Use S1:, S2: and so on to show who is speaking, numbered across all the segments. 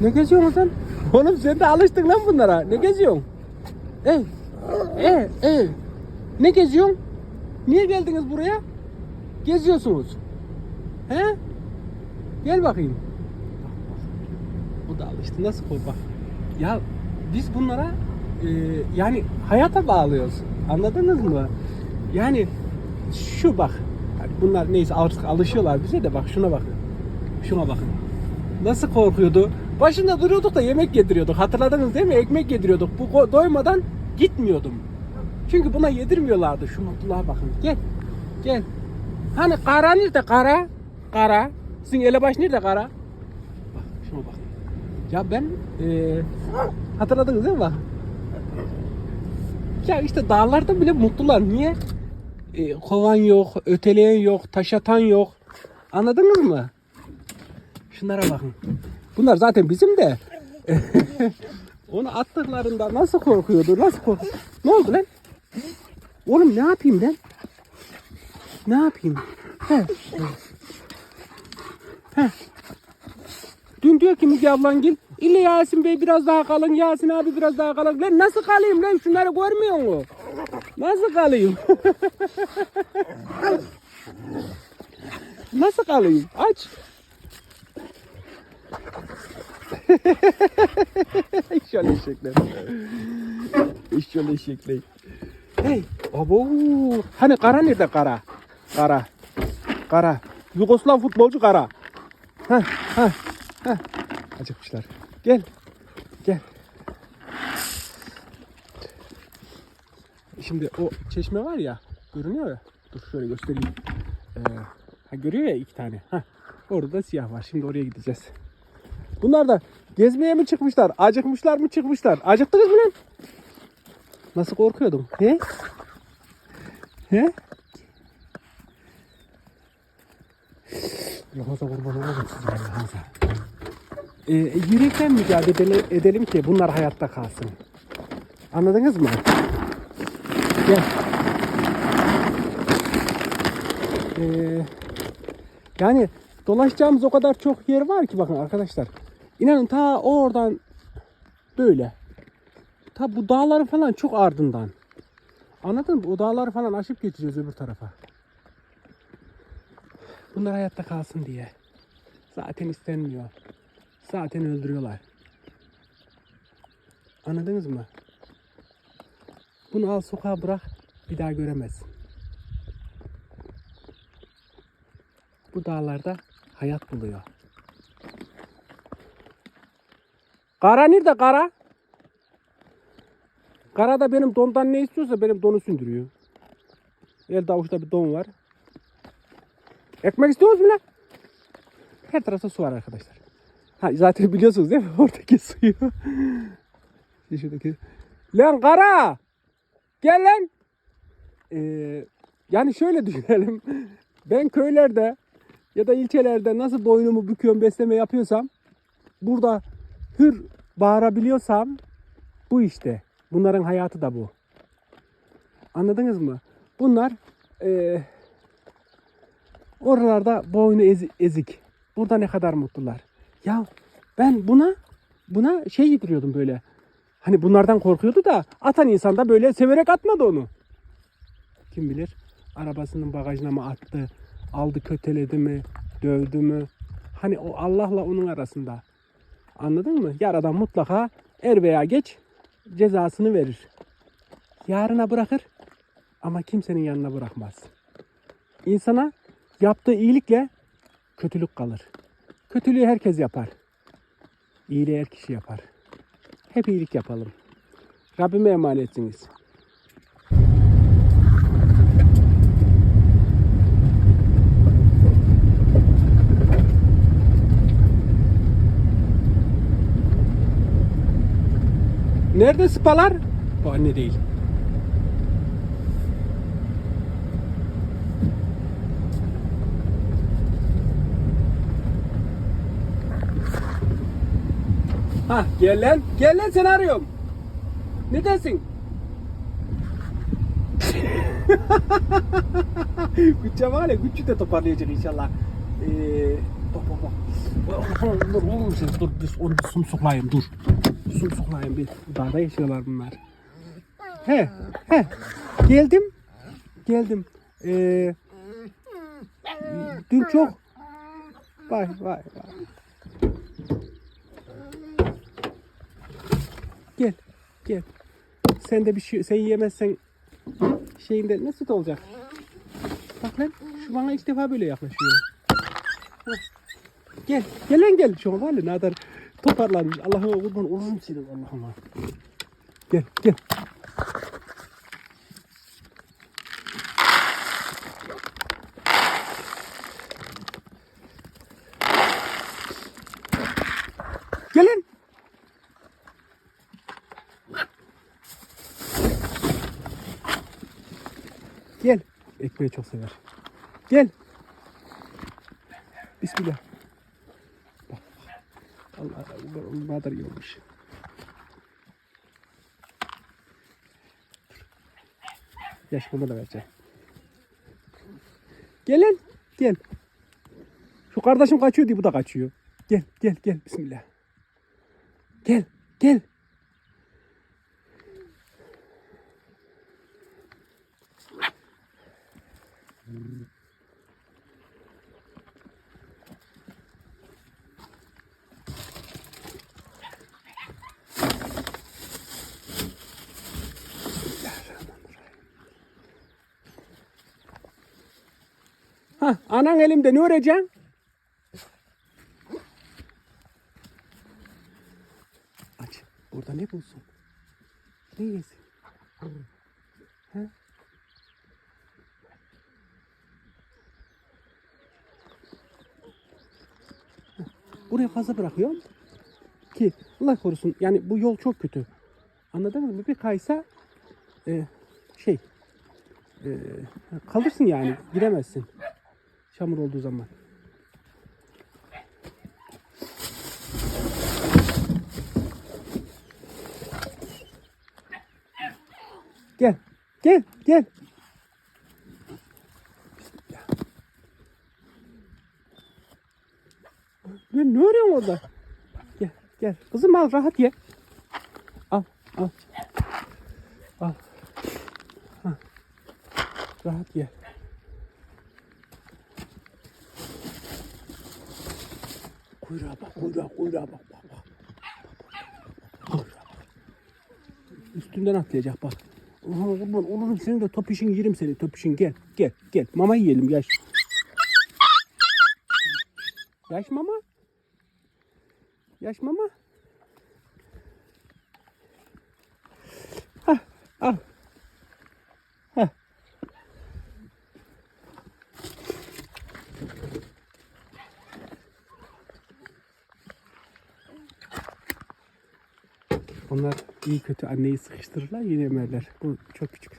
S1: Ne geziyorsun sen? Oğlum sen de alıştın lan bunlara. Ne geziyorsun? Ey. Ey. Ey. Ne geziyorsun? Niye geldiniz buraya? Geziyorsunuz. He? Gel bakayım. Bu da alıştı. Nasıl bak. Ya biz bunlara e, yani hayata bağlıyoruz. Anladınız mı? Yani şu bak. Hani bunlar neyse artık alışıyorlar bize de bak şuna bakın. Şuna bakın. Nasıl korkuyordu? Başında duruyorduk da yemek yediriyorduk. Hatırladınız değil mi? Ekmek yediriyorduk. Bu doymadan gitmiyordum. Çünkü buna yedirmiyorlardı. Şu mutluluğa bakın. Gel. Gel. Hani kara nerede kara? Kara. Sizin elebaş nerede kara? Bak şuna bakın. Ya ben eee hatırladınız değil mi bak? Ya işte dağlarda bile mutlular. Niye? Ee, kovan yok, öteleyen yok, taş atan yok. Anladınız mı? Şunlara bakın. Bunlar zaten bizim de. Onu attıklarında nasıl korkuyordu? Nasıl korku? Ne oldu lan? Oğlum ne yapayım ben? Ne yapayım? He. He. Dün diyor ki Müge ablan gel. İlle Yasin Bey biraz daha kalın, Yasin abi biraz daha kalın. Lan nasıl kalayım lan? Şunları görmüyor musun? Nasıl kalayım? nasıl kalayım? Aç. Şöyle eşekler. şöyle eşekler. Hey, abo. Hani kara nerede kara? Kara. Kara. Yugoslav futbolcu kara. Ha, ha, ha. Acıkmışlar. Gel. Gel. Şimdi o çeşme var ya, görünüyor ya. Dur şöyle göstereyim. Ee, ha, görüyor ya iki tane. Ha, orada da siyah var. Şimdi oraya gideceğiz. Bunlar da gezmeye mi çıkmışlar? Acıkmışlar mı çıkmışlar? Acıktınız mı lan? Nasıl korkuyordum? He? He? Ramazan kurban olalım size Ramazan. Ee, yürekten mücadele edelim ki bunlar hayatta kalsın. Anladınız mı? Gel. Ee, yani dolaşacağımız o kadar çok yer var ki bakın arkadaşlar. İnanın ta oradan böyle. Ta bu dağların falan çok ardından. Anladın mı? O dağları falan aşıp geçeceğiz öbür tarafa. Bunlar hayatta kalsın diye. Zaten istenmiyor. Zaten öldürüyorlar. Anladınız mı? Bunu al sokağa bırak bir daha göremezsin. Bu dağlarda hayat buluyor. Kara nerede kara? Kara da benim dondan ne istiyorsa benim donu sündürüyor. Elde avuçta bir don var. Ekmek istiyoruz mu lan? Her tarafta su var arkadaşlar. Ha, zaten biliyorsunuz değil mi? Oradaki suyu. Şuradaki. Lan kara! Gel lan! Ee, yani şöyle düşünelim. Ben köylerde ya da ilçelerde nasıl boynumu büküyorum besleme yapıyorsam burada hür bağırabiliyorsam bu işte. Bunların hayatı da bu. Anladınız mı? Bunlar eee oralarda boynu ezi- ezik. Burada ne kadar mutlular. Ya ben buna buna şey yediriyordum böyle. Hani bunlardan korkuyordu da atan insan da böyle severek atmadı onu. Kim bilir arabasının bagajına mı attı, aldı köteledi mi, dövdü mü? Hani o Allah'la onun arasında. Anladın mı? Yaradan mutlaka er veya geç cezasını verir. Yarına bırakır ama kimsenin yanına bırakmaz. İnsana yaptığı iyilikle kötülük kalır. Kötülüğü herkes yapar. İyiliği her kişi yapar. Hep iyilik yapalım. Rabbime emanetsiniz. Nerede spalar? Bu anne değil. Ha gel lan. Gel lan seni arıyorum. Ne dersin? Gütçe var ya Gütçü de toparlayacak inşallah. Ee, bak bak bak. Dur oğlum sen dur bir, onu bir sumsuklayayım dur. Sumsuklayayım bir. Dağda yaşıyorlar bunlar. He he. Geldim. Geldim. Ee, dün çok Vay vay vay. Gel, gel. Sen de bir şey, sen yemezsen şeyinde süt olacak? Bak lan, şu bana ilk defa böyle yaklaşıyor. Gel, gel lan gel. Şu an ne kadar toparlanmış. Allah'ıma kurban olurum senin Allah'ıma. Gel, gel. Gelin. Gel. Ekmeği çok sever. Gel. Bismillah. İyi olmuş. Yaş mama da vereceğim. Gelin. Gel. Şu kardeşim kaçıyor diye bu da kaçıyor. Gel gel gel. Bismillah. Gel, gel. Ha, anan elimde ne öreceksin? Aç. Burada ne bulsun? Ne yesin? Ha? Buraya fazla bırakıyorum ki Allah korusun yani bu yol çok kötü. Anladınız mı? Bir kaysa e, şey e, kalırsın yani giremezsin. Çamur olduğu zaman. Gel. Gel. Gel. Ne, ne arıyorsun orada? Gel. Gel. Kızım al rahat ye. Al. Al. Al. Ha. Rahat ye. Kuyruğa bak. Kuyruğa, kuyruğa bak. Bak, bak. Kuyruğa bak. Üstünden atlayacak bak. Ulan kurban olurum senin de top işin yerim seni top işin gel gel gel mama yiyelim yaş. Yaş mama. Yaş mama. Hah al. Onlar iyi kötü anneyi sıkıştırırlar yine emerler. Bu çok küçük.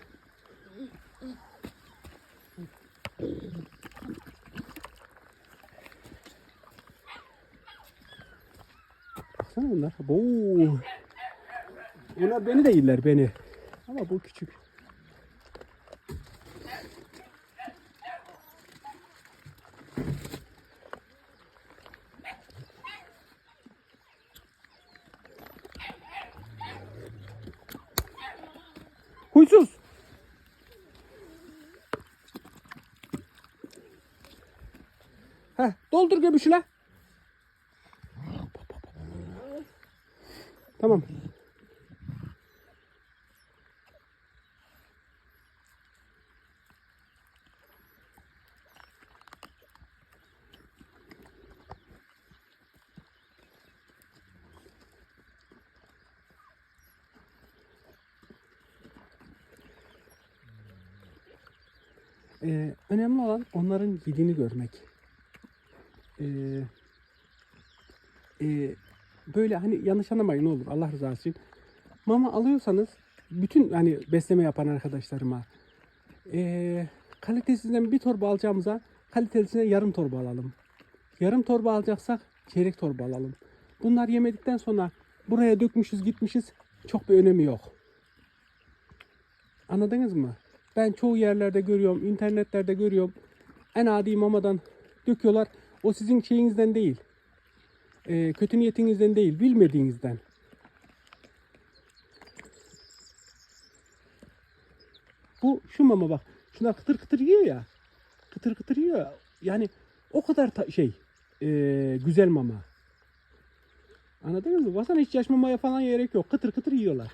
S1: Baksana bunlar. Oo. Bunlar beni de yerler beni. Ama bu küçük. Huysuz. Heh, doldur göbüşü la. Tamam. Ee, önemli olan onların yediğini görmek. Ee, e, böyle hani yanlış anlamayın ne olur Allah rızası için. Mama alıyorsanız bütün hani besleme yapan arkadaşlarıma ee, kalitesinden bir torba alacağımıza kalitesinden yarım torba alalım. Yarım torba alacaksak çeyrek torba alalım. Bunlar yemedikten sonra buraya dökmüşüz gitmişiz çok bir önemi yok. Anladınız mı? Ben çoğu yerlerde görüyorum, internetlerde görüyorum. En adi mamadan döküyorlar. O sizin şeyinizden değil. e, kötü niyetinizden değil, bilmediğinizden. Bu şu mama bak. Şunlar kıtır kıtır yiyor ya. Kıtır kıtır yiyor. Yani o kadar şey e, güzel mama. Anladınız mı? Baksana hiç yaş mamaya falan gerek yok. Kıtır kıtır yiyorlar.